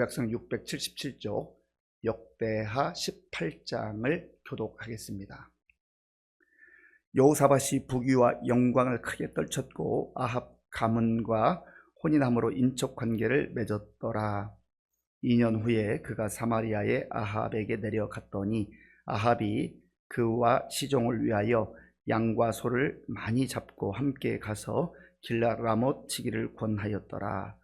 구약성 677조 역대하 18장을 교독하겠습니다. 여호사밧이 부귀와 영광을 크게 떨쳤고 아합 가문과 혼인함으로 인척 관계를 맺었더라. 2년 후에 그가 사마리아의 아합에게 내려갔더니 아합이 그와 시종을 위하여 양과 소를 많이 잡고 함께 가서 길라 라못 치기를 권하였더라.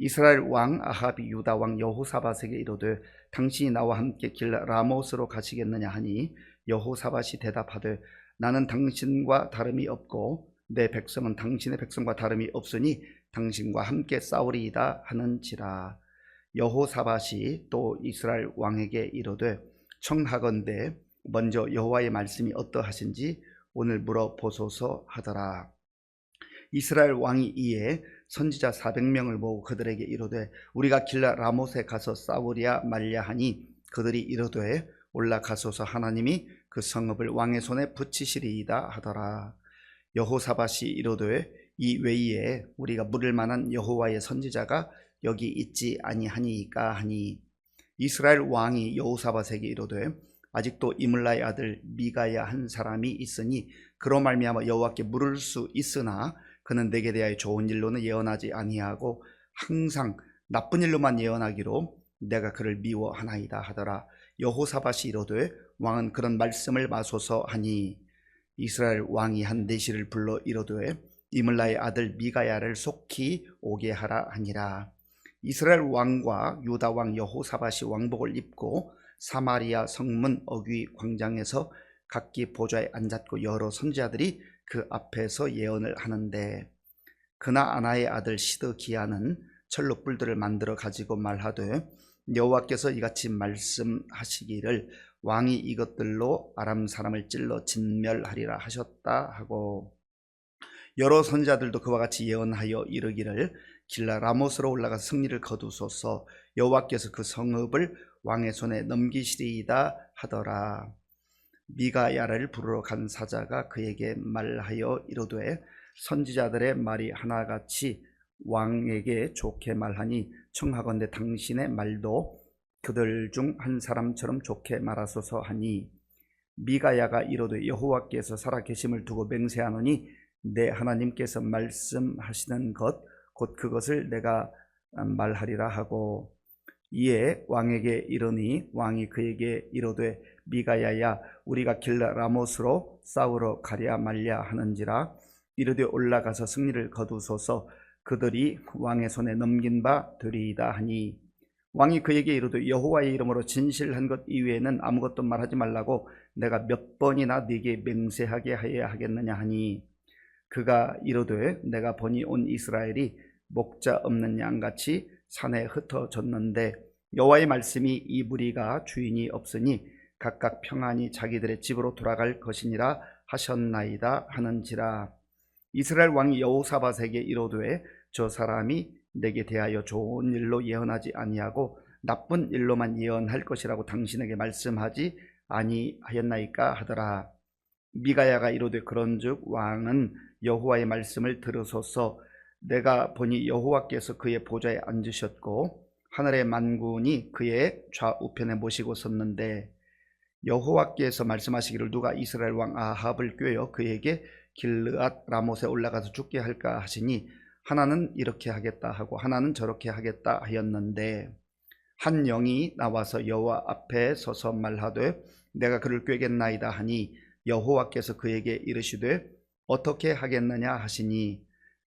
이스라엘 왕 아합이 유다 왕 여호사밧에게 이르되 당신이 나와 함께 길라 라못으로 가시겠느냐 하니 여호사밧이 대답하되 나는 당신과 다름이 없고 내 백성은 당신의 백성과 다름이 없으니 당신과 함께 싸우리이다 하는지라. 여호사밧이 또 이스라엘 왕에게 이르되 청하건대 먼저 여호와의 말씀이 어떠하신지 오늘 물어보소서 하더라. 이스라엘 왕이 이에 선지자 400명을 모으고 그들에게 이르되 우리가 길라 라못에 가서 싸우랴 말랴 하니 그들이 이르되 올라가소서 하나님이 그 성읍을 왕의 손에 붙이시리이다 하더라. 여호사밧이 이르되 이 외에 우리가 물을 만한 여호와의 선지자가 여기 있지 아니하니까 하니. 이스라엘 왕이 여호사밧에게 이르되 아직도 이물라의 아들 미가야 한 사람이 있으니 그로 말미암아 여호와께 물을 수 있으나 그는 내게 대하여 좋은 일로는 예언하지 아니하고 항상 나쁜 일로만 예언하기로 내가 그를 미워하나이다 하더라. 여호사밧이 이르되 왕은 그런 말씀을 마소서 하니 이스라엘 왕이 한 내시를 불러 이르되 이물라의 아들 미가야를 속히 오게 하라 하니라. 이스라엘 왕과 유다 왕 여호사밧이 왕복을 입고 사마리아 성문 어귀 광장에서 각기 보좌에 앉았고 여러 선지자들이 그 앞에서 예언을 하는데 그나 아나의 아들 시드기야는 철로 뿔들을 만들어 가지고 말하되 여호와께서 이같이 말씀하시기를 왕이 이것들로 아람 사람을 찔러 진멸하리라 하셨다 하고 여러 선지자들도 그와 같이 예언하여 이르기를 길라 라못으로 올라가 승리를 거두소서. 여호와께서 그 성읍을 왕의 손에 넘기시리이다 하더라 미가야를 부르러 간 사자가 그에게 말하여 이르되 선지자들의 말이 하나같이 왕에게 좋게 말하니 청하건대 당신의 말도 그들 중 한 사람처럼 좋게 말하소서 하니 미가야가 이르되 여호와께서 살아 계심을 두고 맹세하노니 내 하나님께서 말씀하시는 것 곧 그것을 내가 말하리라 하고 이에 왕에게 이르니 왕이 그에게 이르되 미가야야 우리가 길라 라못으로 싸우러 가랴 말랴 하는지라. 이르되 올라가서 승리를 거두소서. 그들이 왕의 손에 넘긴 바 되리이다 하니. 왕이 그에게 이르되 여호와의 이름으로 진실한 것 이외에는 아무것도 말하지 말라고 내가 몇 번이나 네게 맹세하게 하여야 하겠느냐 하니. 그가 이르되 내가 보니 온 이스라엘이 목자 없는 양같이 산에 흩어졌는데 여호와의 말씀이 이 무리가 주인이 없으니 각각 평안히 자기들의 집으로 돌아갈 것이니라 하셨나이다 하는지라. 이스라엘 왕이 여호사밧에게 이르되 저 사람이 내게 대하여 좋은 일로 예언하지 아니하고 나쁜 일로만 예언할 것이라고 당신에게 말씀하지 아니하였나이까 하더라. 미가야가 이르되 그런즉 왕은 여호와의 말씀을 들으소서. 내가 보니 여호와께서 그의 보좌에 앉으셨고 하늘의 만군이 그의 좌우편에 모시고 섰는데 여호와께서 말씀하시기를 누가 이스라엘 왕 아합을 꾀어 그에게 길르앗 라못에 올라가서 죽게 할까 하시니 하나는 이렇게 하겠다 하고 하나는 저렇게 하겠다 하였는데 한 영이 나와서 여호와 앞에 서서 말하되 내가 그를 꾀겠나이다 하니 여호와께서 그에게 이르시되 어떻게 하겠느냐 하시니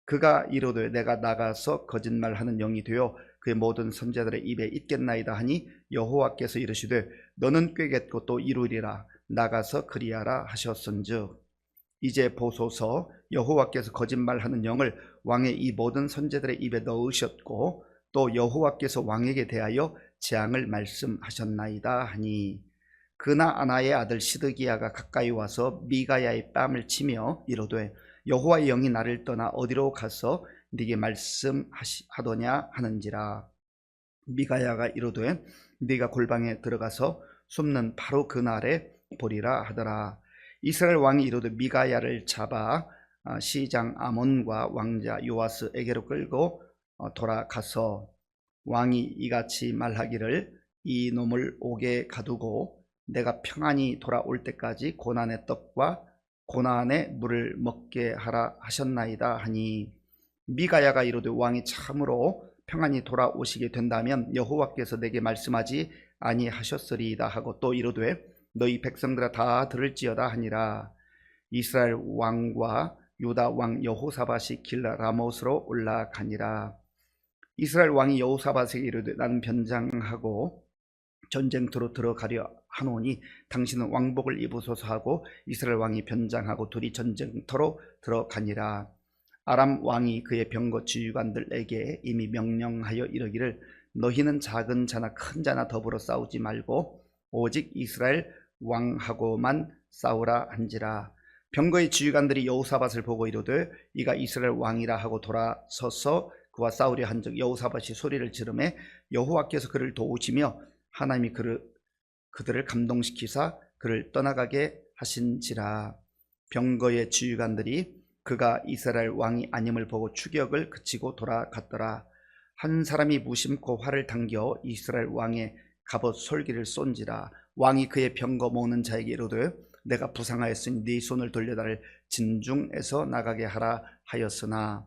그가 이르되 내가 나가서 거짓말하는 영이 되어 그의 모든 선자들의 입에 있겠나이다 하니 여호와께서 이르시되 너는 꾀겠고 또 이루리라. 나가서 그리하라 하셨은즉. 이제 보소서. 여호와께서 거짓말하는 영을 왕의 이 모든 선제들의 입에 넣으셨고 또 여호와께서 왕에게 대하여 재앙을 말씀하셨나이다 하니. 그나 아나의 아들 시드기야가 가까이 와서 미가야의 뺨을 치며 이르되 여호와의 영이 나를 떠나 어디로 가서 네게 말씀하더냐 하는지라. 미가야가 이르되 네가 골방에 들어가서 숨는 바로 그날에 보리라 하더라. 이스라엘 왕이 이르되 미가야를 잡아 아, 시장 아몬과 왕자 요아스에게로 끌고 어, 돌아가서 왕이 이같이 말하기를 이 놈을 옥에 가두고 내가 평안히 돌아올 때까지 고난의 떡과 고난의 물을 먹게 하라 하셨나이다 하니 미가야가 이르되 왕이 참으로 평안히 돌아오시게 된다면 여호와께서 내게 말씀하지 아니하셨으리이다 하고 또 이르되 너희 백성들아 다 들을지어다 하니라. 이스라엘 왕과 유다 왕 여호사밧이 길라 라못으로 올라가니라. 이스라엘 왕이 여호사밧에게 이르되 나는 변장하고 전쟁터로 들어가려 하노니 당신은 왕복을 입으소서 하고 이스라엘 왕이 변장하고 둘이 전쟁터로 들어가니라 아람 왕이 그의 병거 지휘관들에게 이미 명령하여 이르기를 너희는 작은 자나 큰 자나 더불어 싸우지 말고 오직 이스라엘 왕하고만 싸우라 한지라. 병거의 지휘관들이 여호사밧을 보고 이르되 이가 이스라엘 왕이라 하고 돌아서서 그와 싸우려 한즉 여호사밧이 소리를 지르매 여호와께서 그를 도우시며 하나님이 그를 그들을 감동시키사 그를 떠나가게 하신지라. 병거의 지휘관들이 그가 이스라엘 왕이 아님을 보고 추격을 그치고 돌아갔더라 한 사람이 무심코 활을 당겨 이스라엘 왕의 갑옷 솔기를 쏜지라 왕이 그의 병거 모는 자에게 이르되 내가 부상하였으니 네 손을 돌려 나를 진중에서 나가게 하라 하였으나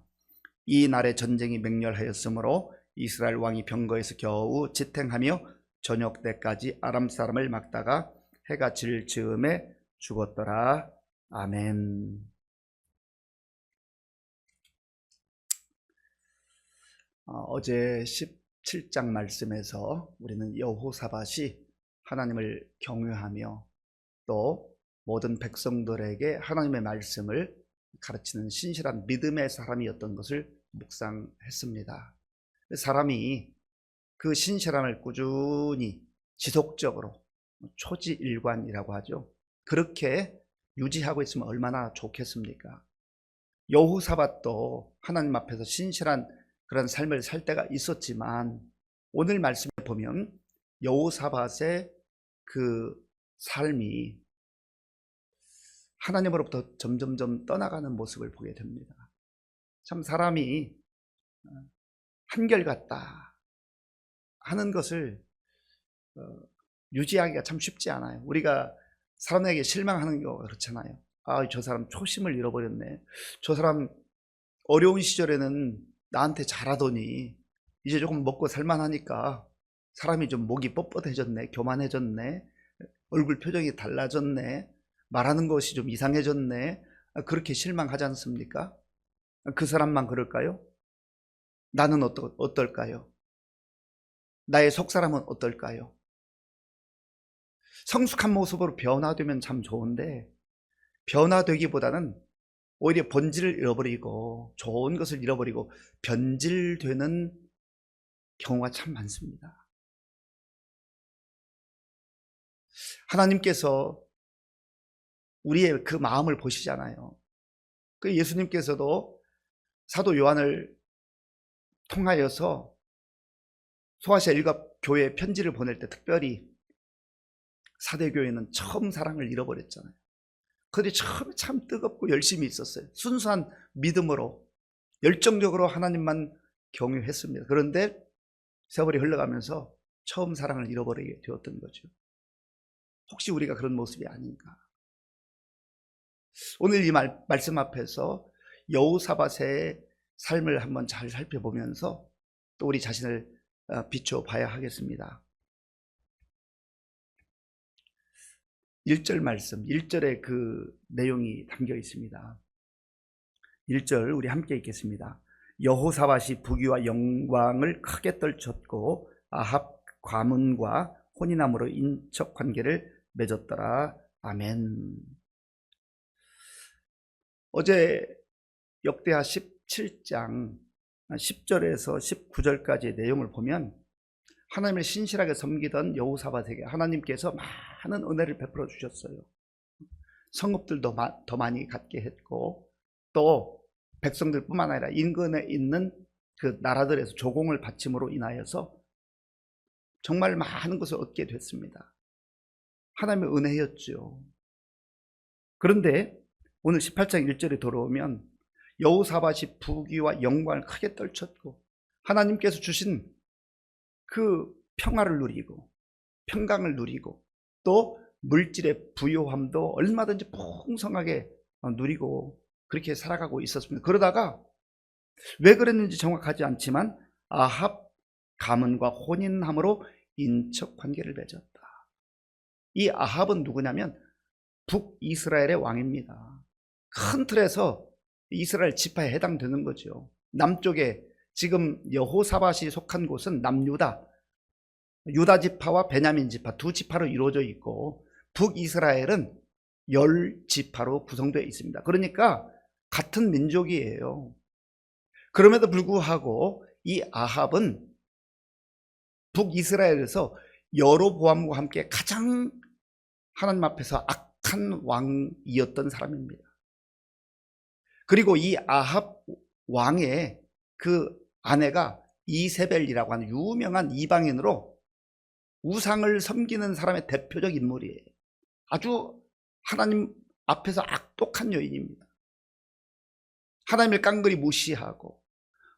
이 날에 전쟁이 맹렬하였으므로 이스라엘 왕이 병거에서 겨우 지탱하며 저녁 때까지 아람 사람을 막다가 해가 질 즈음에 죽었더라. 아멘. 어, 어제 17장 말씀에서 우리는 여호사밧이 하나님을 경외하며 또 모든 백성들에게 하나님의 말씀을 가르치는 신실한 믿음의 사람이었던 것을 묵상했습니다. 사람이 그 신실함을 꾸준히 지속적으로 초지일관이라고 하죠. 그렇게 유지하고 있으면 얼마나 좋겠습니까? 여호사밧도 하나님 앞에서 신실한 그런 삶을 살 때가 있었지만 오늘 말씀에 보면 여호사밧의 그 삶이 하나님으로부터 점점점 떠나가는 모습을 보게 됩니다. 참 사람이 한결같다 하는 것을 어, 유지하기가 참 쉽지 않아요. 우리가 사람에게 실망하는 경우가 그렇잖아요. 아, 저 사람 초심을 잃어버렸네. 저 사람 어려운 시절에는 나한테 잘하더니 이제 조금 먹고 살만하니까 사람이 좀 목이 뻣뻣해졌네. 교만해졌네. 얼굴 표정이 달라졌네. 말하는 것이 좀 이상해졌네. 아, 그렇게 실망하지 않습니까? 그 사람만 그럴까요? 나는 어떠, 어떨까요? 나의 속사람은 어떨까요? 성숙한 모습으로 변화되면 참 좋은데 변화되기보다는 오히려 본질을 잃어버리고 좋은 것을 잃어버리고 변질되는 경우가 참 많습니다. 하나님께서 우리의 그 마음을 보시잖아요. 그 예수님께서도 사도 요한을 통하여서 소아시아 일갑 교회 편지를 보낼 때 특별히 사대교회는 처음 사랑을 잃어버렸잖아요. 그들이 처음에 참 뜨겁고 열심히 있었어요. 순수한 믿음으로 열정적으로 하나님만 경유했습니다. 그런데 세월이 흘러가면서 처음 사랑을 잃어버리게 되었던 거죠. 혹시 우리가 그런 모습이 아닌가? 오늘 이 말, 말씀 앞에서 여우사밧의 삶을 한번 잘 살펴보면서 또 우리 자신을 어, 비춰 봐야 하겠습니다. 1절 말씀, 1절에 그 내용이 담겨 있습니다. 1절 우리 함께 읽겠습니다. 여호사밧이 부귀와 영광을 크게 떨쳤고 아합 과문과 혼인함으로 인척 관계를 맺었더라. 아멘. 어제 역대하 17장 10절에서 19절까지의 내용을 보면 하나님을 신실하게 섬기던 여호사밧에게 하나님께서 많은 은혜를 베풀어 주셨어요. 성읍들도 마- 더 많이 갖게 했고 또 백성들뿐만 아니라 인근에 있는 그 나라들에서 조공을 바침으로 인하여서 정말 많은 것을 얻게 됐습니다. 하나님의 은혜였죠. 그런데 오늘 18장 1절에 돌아오면 여호사밧이 부귀와 영광을 크게 떨쳤고 하나님께서 주신 그 평화를 누리고 평강을 누리고 또 물질의 부요함도 얼마든지 풍성하게 어, 누리고 그렇게 살아가고 있었습니다. 그러다가 왜 그랬는지 정확하지 않지만 아합 가문과 혼인함으로 인척 관계를 맺었다. 이 아합은 누구냐면 북이스라엘의 왕입니다. 큰 틀에서 이스라엘 지파에 해당되는 거죠. 남쪽에 지금 여호사밧이 속한 곳은 남유다, 유다 지파와 베냐민 지파 두 지파로 이루어져 있고 북이스라엘은 열 지파로 구성되어 있습니다. 그러니까 같은 민족이에요. 그럼에도 불구하고 이 아합은 북이스라엘에서 여로보암과 함께 가장 하나님 앞에서 악한 왕이었던 사람입니다. 그리고 이 아합 왕의 그 아내가 이세벨이라고 하는 유명한 이방인으로 우상을 섬기는 사람의 대표적 인물이에요. 아주 하나님 앞에서 악독한 여인입니다. 하나님을 깡그리 무시하고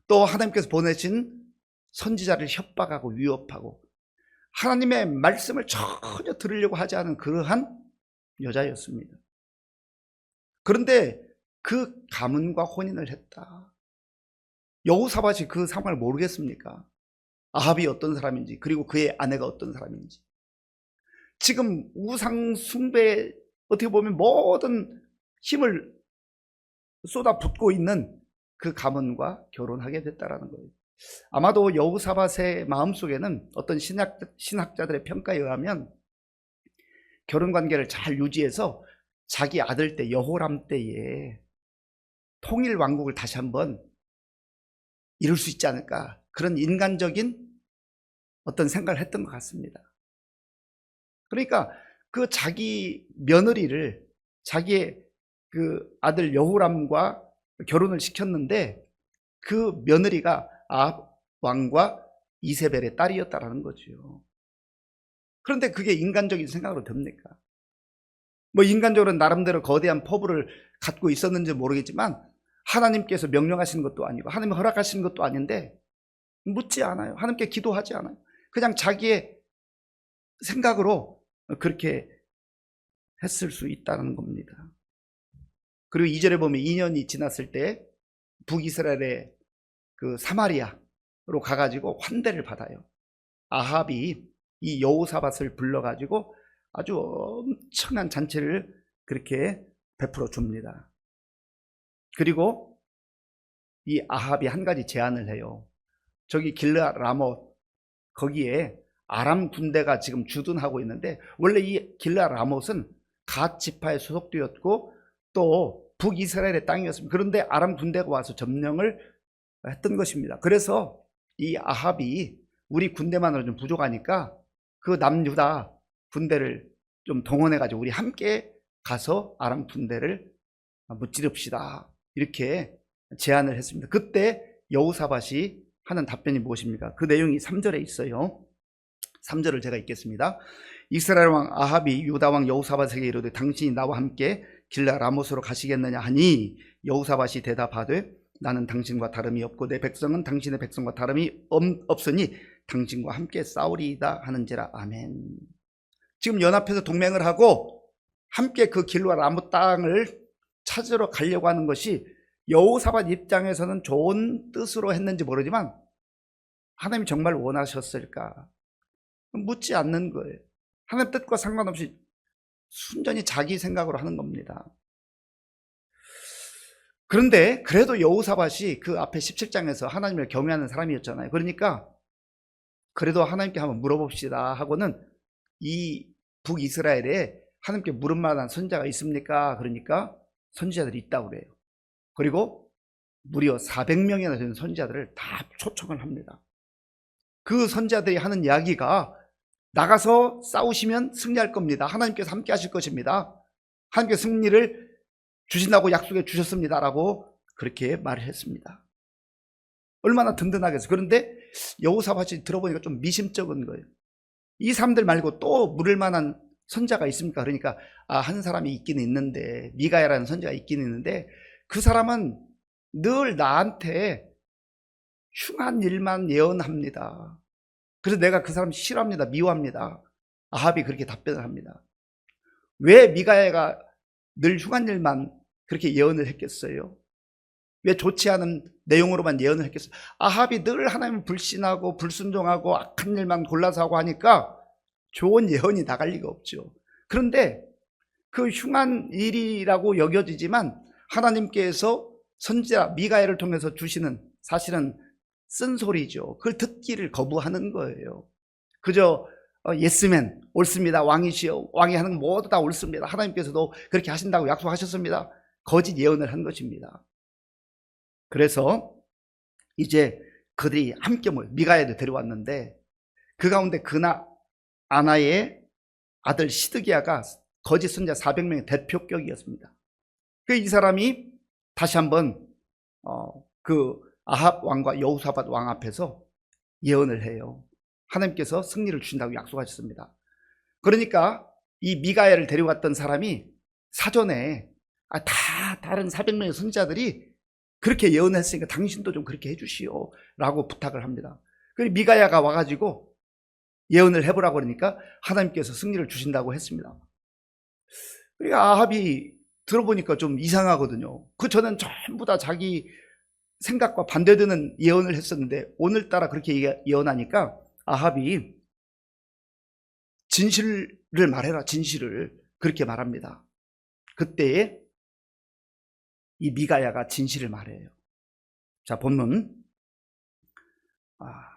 또 하나님께서 보내신 선지자를 협박하고 위협하고 하나님의 말씀을 전혀 들으려고 하지 않은 그러한 여자였습니다. 그런데 그 가문과 혼인을 했다. 여호사밧이 그 상황을 모르겠습니까? 아합이 어떤 사람인지 그리고 그의 아내가 어떤 사람인지 지금 우상 숭배에 어떻게 보면 모든 힘을 쏟아붓고 있는 그 가문과 결혼하게 됐다라는 거예요. 아마도 여우사밧의 마음속에는 어떤 신학, 신학자들의 평가에 의하면 결혼 관계를 잘 유지해서 자기 아들 때 여호람 때에 통일 왕국을 다시 한번 이룰 수 있지 않을까 그런 인간적인 어떤 생각을 했던 것 같습니다. 그러니까 그 자기 며느리를 자기의 그 아들 여호람과 결혼을 시켰는데 그 며느리가 아합 왕과 이세벨의 딸이었다라는 거죠. 그런데 그게 인간적인 생각으로 됩니까? 뭐 인간적으로 나름대로 거대한 포부를 갖고 있었는지 모르겠지만 하나님께서 명령하시는 것도 아니고 하나님 허락하시는 것도 아닌데 묻지 않아요. 하나님께 기도하지 않아요. 그냥 자기의 생각으로 그렇게 했을 수 있다는 겁니다. 그리고 이절에 보면 2년이 지났을 때 북이스라엘의 그 사마리아로 가가지고 환대를 받아요. 아합이 이 여호사밧을 불러가지고 아주 엄청난 잔치를 그렇게 베풀어 줍니다. 그리고 이 아합이 한 가지 제안을 해요. 저기 길라 라못 거기에 아람 군대가 지금 주둔하고 있는데 원래 이 길라 라못은 갓 지파에 소속되었고 또 북이스라엘의 땅이었습니다. 그런데 아람 군대가 와서 점령을 했던 것입니다. 그래서 이 아합이 우리 군대만으로 좀 부족하니까 그 남유다 군대를 좀 동원해 가지고 우리 함께 가서 아람 군대를 무찌릅시다. 이렇게 제안을 했습니다. 그때 여우사밭이 하는 답변이 무엇입니까? 그 내용이 3절에 있어요. 3절을 제가 읽겠습니다. 이스라엘 왕 아합이 유다 왕 여우사밧에게 이르되 당신이 나와 함께 길라 라못으로 가시겠느냐 하니 여우사밧이 대답하되 나는 당신과 다름이 없고 내 백성은 당신의 백성과 다름이 없으니 당신과 함께 싸우리이다 하는지라 아멘. 지금 연합해서 동맹을 하고 함께 그 길라 라못 땅을 찾으러 가려고 하는 것이 여호사밧 입장에서는 좋은 뜻으로 했는지 모르지만 하나님이 정말 원하셨을까? 묻지 않는 거예요. 하나님 뜻과 상관없이 순전히 자기 생각으로 하는 겁니다. 그런데 그래도 여호사밧이 그 앞에 17장에서 하나님을 경외하는 사람이었잖아요. 그러니까 그래도 하나님께 한번 물어봅시다 하고는 이 북이스라엘에 하나님께 물을 만한 선자가 있습니까? 그러니까 선지자들이 있다고 그래요. 그리고 무려 400명이나 되는 선지자들을 다 초청을 합니다. 그 선지자들이 하는 이야기가 나가서 싸우시면 승리할 겁니다. 하나님께서 함께 하실 것입니다. 하나님께서 승리를 주신다고 약속해 주셨습니다라고 그렇게 말을 했습니다. 얼마나 든든하겠어요. 그런데 여호사밧이 들어보니까 좀 미심쩍은 거예요. 이 사람들 말고 또 물을 만한 선자가 있습니까? 그러니까 아, 한 사람이 있기는 있는데 미가야라는 선자가 있기는 있는데 그 사람은 늘 나한테 흉한 일만 예언합니다. 그래서 내가 그 사람 싫어합니다. 미워합니다. 아합이 그렇게 답변을 합니다. 왜 미가야가 늘 흉한 일만 그렇게 예언을 했겠어요? 왜 좋지 않은 내용으로만 예언을 했겠어요? 아합이 늘 하나님을 불신하고 불순종하고 악한 일만 골라서 하고 하니까 좋은 예언이 나갈 리가 없죠. 그런데 그 흉한 일이라고 여겨지지만 하나님께서 선지자 미가엘을 통해서 주시는 사실은 쓴소리죠. 그걸 듣기를 거부하는 거예요. 그저 어, 예스맨 옳습니다. 왕이시여 왕이 하는 거 모두 다 옳습니다. 하나님께서도 그렇게 하신다고 약속하셨습니다. 거짓 예언을 한 것입니다. 그래서 이제 그들이 함께 모여 미가엘을 데려왔는데 그 가운데 그나 아나의 아들 시드기야가 거짓 선자 400명의 대표격이었습니다. 그 이 사람이 다시 한번 어, 그 아합 왕과 여우사밧 왕 앞에서 예언을 해요. 하나님께서 승리를 주신다고 약속하셨습니다. 그러니까 이 미가엘을 데려갔던 사람이 사전에 아, 다 다른 400명의 선자들이 그렇게 예언했으니까 당신도 좀 그렇게 해주시오 라고 부탁을 합니다. 그리고 미가야가 와가지고 예언을 해보라고 그러니까 하나님께서 승리를 주신다고 했습니다. 그러니까 아합이 들어보니까 좀 이상하거든요. 그 전엔 전부 다 자기 생각과 반대되는 예언을 했었는데 오늘따라 그렇게 예언하니까 아합이 진실을 말해라 진실을 그렇게 말합니다. 그때에 이 미가야가 진실을 말해요. 자 본문 아,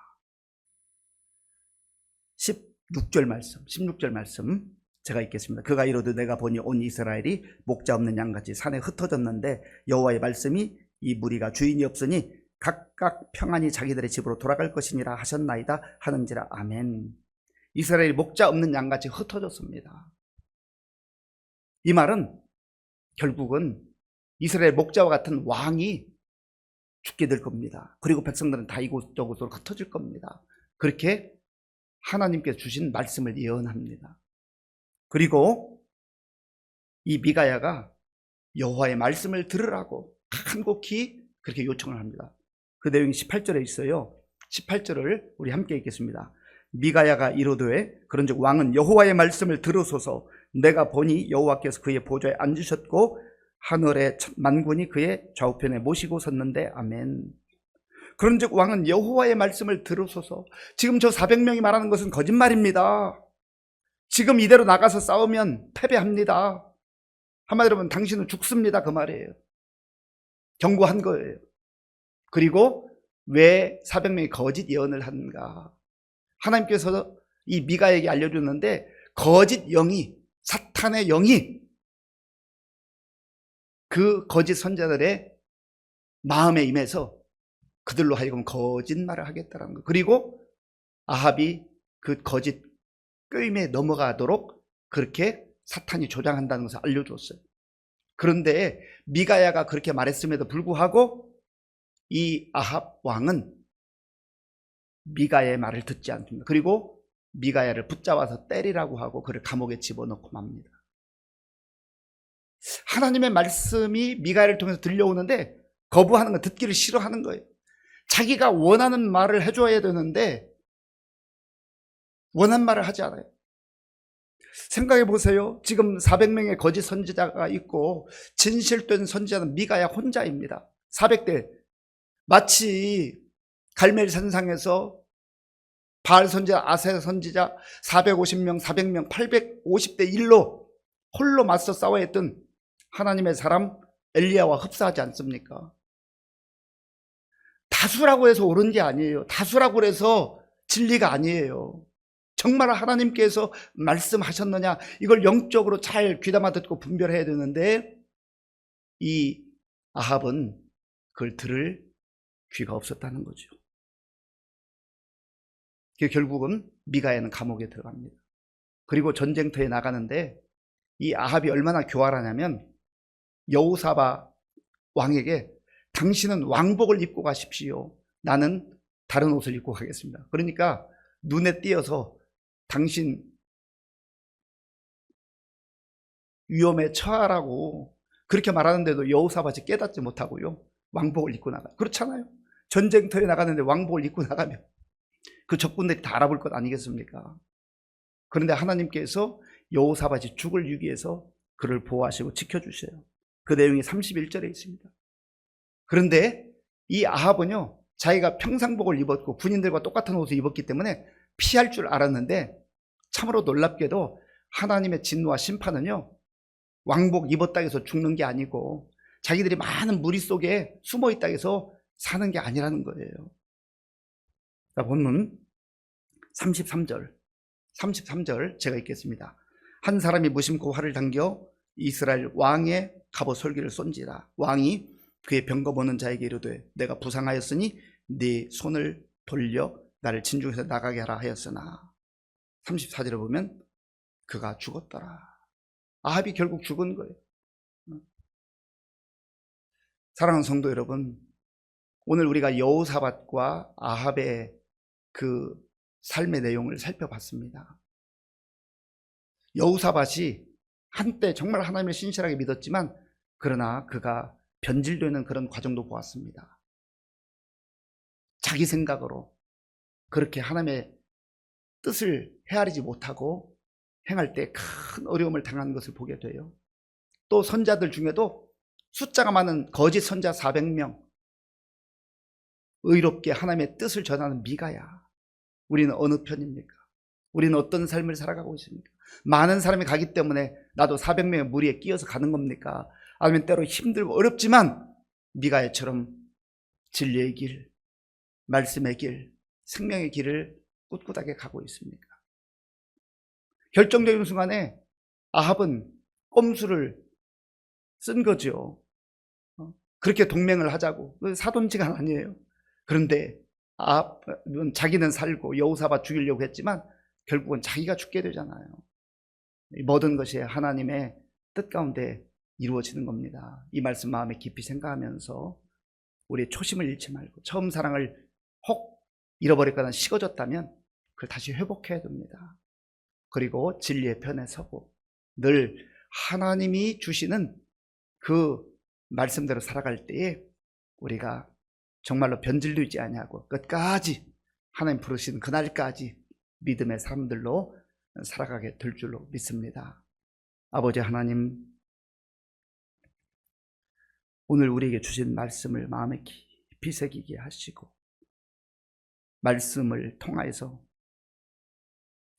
16절 말씀 16절 말씀 제가 읽겠습니다. 그가 이르되 내가 보니 온 이스라엘이 목자 없는 양같이 산에 흩어졌는데 여호와의 말씀이 이 무리가 주인이 없으니 각각 평안히 자기들의 집으로 돌아갈 것이니라 하셨나이다 하는지라 아멘. 이스라엘이 목자 없는 양같이 흩어졌습니다. 이 말은 결국은 이스라엘 목자와 같은 왕이 죽게 될 겁니다. 그리고 백성들은 다 이곳저곳으로 흩어질 겁니다. 그렇게 하나님께서 주신 말씀을 예언합니다. 그리고 이 미가야가 여호와의 말씀을 들으라고 간곡히 그렇게 요청을 합니다. 그 내용이 18절에 있어요. 18절을 우리 함께 읽겠습니다. 미가야가 이르되 그런즉 왕은 여호와의 말씀을 들으소서 내가 보니 여호와께서 그의 보좌에 앉으셨고 하늘의 만군이 그의 좌우편에 모시고 섰는데 아멘. 그런즉 왕은 여호와의 말씀을 들으소서. 지금 저 400명이 말하는 것은 거짓말입니다. 지금 이대로 나가서 싸우면 패배합니다. 한마디로 하면 당신은 죽습니다. 그 말이에요. 경고한 거예요. 그리고 왜 400명이 거짓 예언을 하는가? 하나님께서 이 미가에게 알려줬는데 거짓 영이 사탄의 영이 그 거짓 선자들의 마음에 임해서 그들로 하여금 거짓말을 하겠다는 거. 그리고 아합이 그 거짓 꾀임에 넘어가도록 그렇게 사탄이 조장한다는 것을 알려줬어요. 그런데 미가야가 그렇게 말했음에도 불구하고 이 아합 왕은 미가야의 말을 듣지 않습니다. 그리고 미가야를 붙잡아서 때리라고 하고 그를 감옥에 집어넣고 맙니다. 하나님의 말씀이 미가야를 통해서 들려오는데 거부하는 건 듣기를 싫어하는 거예요. 자기가 원하는 말을 해줘야 되는데 원한 말을 하지 않아요. 생각해 보세요. 지금 400명의 거짓 선지자가 있고 진실된 선지자는 미가야 혼자입니다. 400대 마치 갈멜 산상에서 바알 선지자, 아세 선지자 450명, 400명, 850대 1로 홀로 맞서 싸워야 했던 하나님의 사람 엘리야와 흡사하지 않습니까? 다수라고 해서 옳은 게 아니에요. 다수라고 해서 진리가 아니에요. 정말 하나님께서 말씀하셨느냐 이걸 영적으로 잘 귀담아 듣고 분별해야 되는데 이 아합은 그걸 들을 귀가 없었다는 거죠. 그 결국은 미가에는 감옥에 들어갑니다. 그리고 전쟁터에 나가는데 이 아합이 얼마나 교활하냐면 여우사바 왕에게 당신은 왕복을 입고 가십시오. 나는 다른 옷을 입고 가겠습니다. 그러니까 눈에 띄어서 당신 위험에 처하라고 그렇게 말하는데도 여우사바지 깨닫지 못하고요. 왕복을 입고 나가. 그렇잖아요. 전쟁터에 나가는데 왕복을 입고 나가면 그 적군들이 다 알아볼 것 아니겠습니까? 그런데 하나님께서 여호사밧이 죽을 위기에서 그를 보호하시고 지켜주셔요. 그 내용이 31절에 있습니다. 그런데 이 아합은요, 자기가 평상복을 입었고 군인들과 똑같은 옷을 입었기 때문에 피할 줄 알았는데 참으로 놀랍게도 하나님의 진노와 심판은요, 왕복 입었다 해서 죽는 게 아니고 자기들이 많은 무리 속에 숨어 있다 해서 사는 게 아니라는 거예요. 자, 본문 33절. 33절 제가 읽겠습니다. 한 사람이 무심코 활을 당겨 이스라엘 왕의 갑옷 솔기를 쏜지라. 왕이 그의 병거 보는 자에게 이르되 내가 부상하였으니 네 손을 돌려 나를 진중에서 나가게 하라 하였으나 34절에 보면 그가 죽었더라. 아합이 결국 죽은 거예요. 사랑하는 성도 여러분, 오늘 우리가 여호사밧과 아합의 그 삶의 내용을 살펴봤습니다. 여우사밭이 한때 정말 하나님을 신실하게 믿었지만 그러나 그가 변질되는 그런 과정도 보았습니다. 자기 생각으로 그렇게 하나님의 뜻을 헤아리지 못하고 행할 때 큰 어려움을 당하는 것을 보게 돼요. 또 선자들 중에도 숫자가 많은 거짓 선자 400명, 의롭게 하나님의 뜻을 전하는 미가야. 우리는 어느 편입니까? 우리는 어떤 삶을 살아가고 있습니까? 많은 사람이 가기 때문에 나도 400명의 무리에 끼어서 가는 겁니까? 아니면 때로 힘들고 어렵지만 미가야처럼 진리의 길, 말씀의 길, 생명의 길을 꿋꿋하게 가고 있습니까? 결정적인 순간에 아합은 꼼수를 쓴 거죠. 어? 그렇게 동맹을 하자고. 사돈지간 아니에요. 그런데 아합은 자기는 살고 여우사바 죽이려고 했지만 결국은 자기가 죽게 되잖아요. 모든 것이 하나님의 뜻 가운데 이루어지는 겁니다. 이 말씀 마음에 깊이 생각하면서 우리의 초심을 잃지 말고 처음 사랑을 혹 잃어버렸거나 식어졌다면 그걸 다시 회복해야 됩니다. 그리고 진리의 편에 서고 늘 하나님이 주시는 그 말씀대로 살아갈 때에 우리가 정말로 변질되지 아니하고 끝까지 하나님 부르시는 그날까지 믿음의 사람들로 살아가게 될 줄로 믿습니다. 아버지 하나님, 오늘 우리에게 주신 말씀을 마음에 깊이 새기게 하시고, 말씀을 통하여서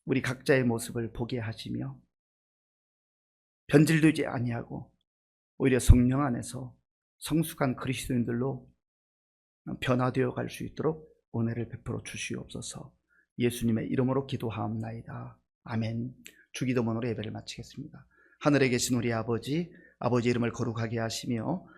우리 각자의 모습을 보게 하시며, 변질되지 아니하고, 오히려 성령 안에서 성숙한 그리스도인들로 변화되어 갈 수 있도록 은혜를 베풀어 주시옵소서. 예수님의 이름으로 기도하옵나이다. 아멘. 주기도문으로 예배를 마치겠습니다. 하늘에 계신 우리 아버지, 아버지 이름을 거룩하게 하시며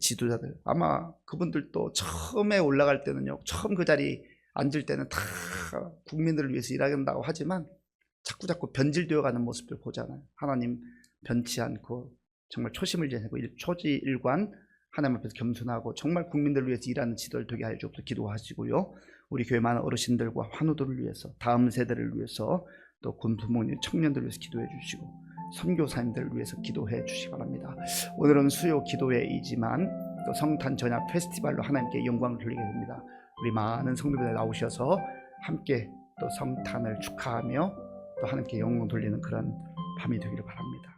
지도자들 아마 그분들도 처음에 올라갈 때는요 처음 그 자리 앉을 때는 다 국민들을 위해서 일하겠다고 하지만 자꾸 자꾸 변질되어 가는 모습들 보잖아요 하나님 변치 않고 정말 초심을 지니고 초지일관 하나님 앞에서 겸손하고 정말 국민들을 위해서 일하는 지도를 되게 하여 주옵소서 기도하시고요. 우리 교회 많은 어르신들과 환우들을 위해서 다음 세대를 위해서 또 군부모님 청년들을 위해서 기도해 주시고 선교사님들을 위해서 기도해 주시기 바랍니다. 오늘은 수요 기도회이지만 또 성탄 전야 페스티벌로 하나님께 영광을 돌리게 됩니다. 우리 많은 성도들 나오셔서 함께 또 성탄을 축하하며 또 하나님께 영광 돌리는 그런 밤이 되기를 바랍니다.